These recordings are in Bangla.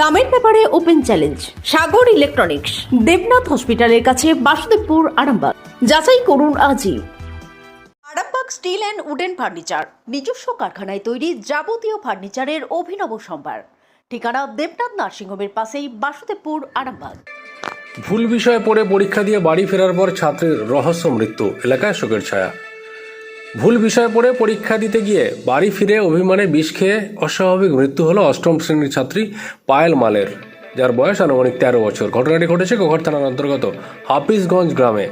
দামের ব্যাপারে open challenge, Sagar electronics, Debnath হসপিটালের কাছে বাসুদেবপুর, আরামবাগ। যাচাই করুন আজই। Arambagh steel and wooden furniture, নিজস্ব কারখানায় তৈরি যাবতীয় ফার্নিচারের অভিনব সম্ভার। ঠিকানা দেবনাথ নার্সিংহোমের পাশেই বাসুদেবপুর, আরামবাগ। ভুল বিষয়ে পড়ে পরীক্ষা দিয়ে বাড়ি ফেরার পর ছাত্রের রহস্য মৃত্যু, এলাকায় শোকের ছায়া। ভুল বিষয়ে পড়ে পরীক্ষা দিতে গিয়ে বাড়ি ফিরে অভিমানে বিষ খেয়ে অস্বাভাবিক মৃত্যু হলো অষ্টম শ্রেণির ছাত্রী পায়েল মালের, যার বয়স আনুমানিক তেরো বছর। ঘটনাটি ঘটেছে গোঘর থানার অন্তর্গত হাফিজগঞ্জ গ্রামে।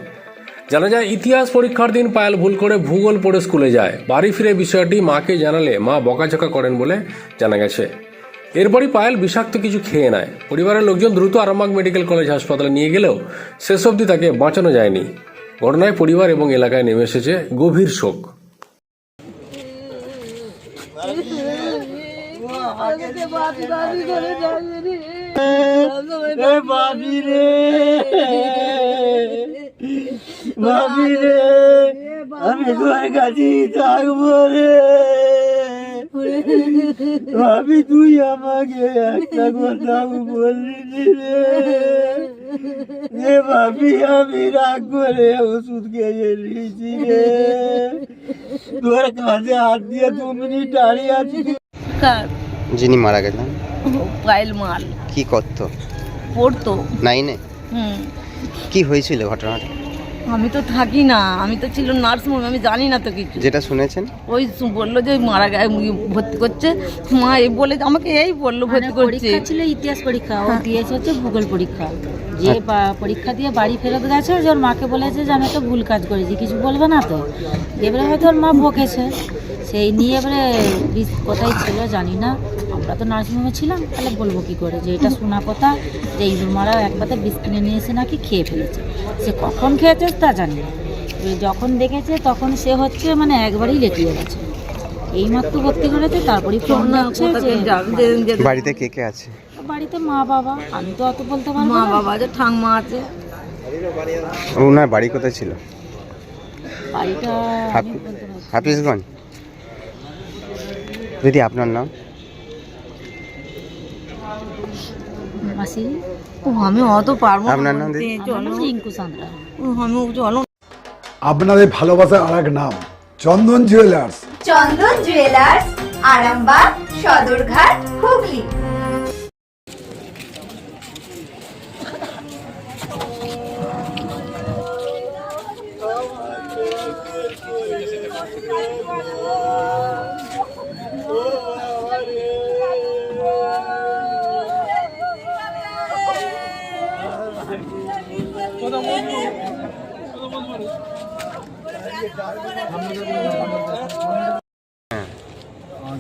জানা যায়, ইতিহাস পরীক্ষার দিন পায়েল ভুল করে ভূগোল পড়ে স্কুলে যায়। বাড়ি ফিরে বিষয়টি মাকে জানালে মা বকাঝকা করেন বলে জানা গেছে। এরপরই পায়েল বিষাক্ত কিছু খেয়ে নেয়। পরিবারের লোকজন দ্রুত আরামবাগ মেডিকেল কলেজ হাসপাতালে নিয়ে গেলেও শেষ অবধি তাকে বাঁচানো যায়নি। ঘটনায় পরিবার এবং এলাকায় নেমে এসেছে গভীর শোক। আমি তোর কাছে থাকব রে। ভাবি, তুই আমাকে একটা কথা বললি রে। এ ভাবি আমি রাগ করে ওষুধ খেয়ে নিয়েছি রে। তোর কাছে হাত দিয়ে দু মিনিট দাঁড়িয়ে আছি। কার? যিনি মারা গেলেন। পায়েল মাল। কি করতো? পড়তো। নাইনে? হুম। কি হয়েছিল ঘটনাটা? আমি তো থাকি না আমি তো ছিল নার্স আমি জানি না তো কিছু। যেটা শুনেছেন? ওই বলল যে মারা গেছে ভর্তি করছে। মা এই বলে আমাকে এই বলল ভর্তি করছে। ছিল ইতিহাস পরীক্ষা ও দিয়েছে হচ্ছে ভূগোল পরীক্ষা। যে পরীক্ষা দিয়ে বাড়ি ফেরত গেছে যে ওর মাকে বলেছে যে আমি একটা ভুল কাজ করেছি কিছু বলবে না তো? এবারে হয়তো ওর মা বকেছে। সেই নিয়ে এবারে বিষ কোথায় ছিল জানি না। আমরা তো নার্সিংহোমে ছিলাম তাহলে বলব কি করে যে এটা শোনা কথা যে ইঁদুর মারা একবারে বিষ কিনে নিয়ে এসে নাকি খেয়ে ফেলেছে। সে কখন খেয়েছে তা জানি না। যখন দেখেছে তখন সে হচ্ছে মানে একবারেই লেটিয়ে গেছে। এইমাত্র ভর্তি করেছে তারপরেই ফোন না হচ্ছে যে? যে- যে- বাড়িতে কে কে আছে? বাড়িতে মা বাবা আমি তো অত বলতে পারব মা বাবা আছে ঠাংমা আছে। ওনার বাড়ি কোথায় ছিল? বাড়িটা। হাফিজগঞ্জ? দিদি আপনার নাম? মাসি আমি অত পারব আপনার নাম দিদি? আমার চলো নাম রিঙ্কু সান্দ্রা। আমি চলো। আপনাদের ভালোবাসার আর এক নাম চন্দন জুয়েলার্স চন্দন জুয়েলার্স আরামবাগ সদরঘাট হুগলি। আর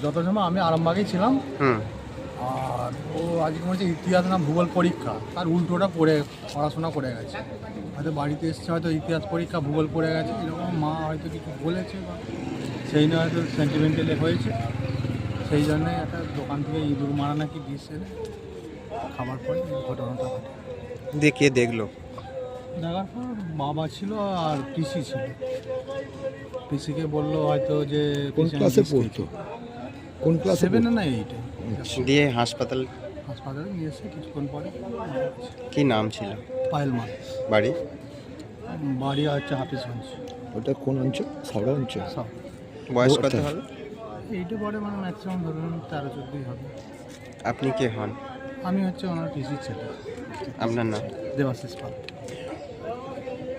যত সময় আমি আরামবাগেই ছিলাম আর ও আজকে হচ্ছে ইতিহাস না ভূগোল পরীক্ষা। তার উল্টোটা পড়ে পড়াশোনা করে গেছে। হয়তো বাড়িতে এসছে হয়তো ইতিহাস পরীক্ষা ভূগোল পড়ে গেছে। এরকম মা হয়তো কিছু বলেছে বা সেই নিয়ে হয়তো সেন্টিমেন্টালি হয়েছে। সেই জন্যে একটা দোকান থেকে ইঁদুর মারা নাকি দিচ্ছে খাবার পরে ঘটনাটা ঘটে। দিয়ে কে দেখল। দেখার পর বাবা ছিল আর পিসি ছিল। পিসিকে বলল হয়তো যে কোন ক্লাসে পড়তো? কোন ক্লাসে সেভেনে না এইটে দিয়ে হাসপাতাল হাসপাতালে নিয়ে এসে কিছুক্ষণ পরে কি নাম ছিল? পায়েল মাল বাড়ি? বাড়ি হচ্ছে হাফিজগঞ্জ। ওটা কোন অঞ্চল? সাবড়া অঞ্চল? সব। বয়স কত আচ্ছা। হবে? এইটে পরে মানে ম্যাক্সিমাম ধরুন তেরো চোদ্দোই হবে। আপনি কে হন? আমি হচ্ছে ওনার পিসির ছেলে। আপনার নাম? দেবাশিস পাল।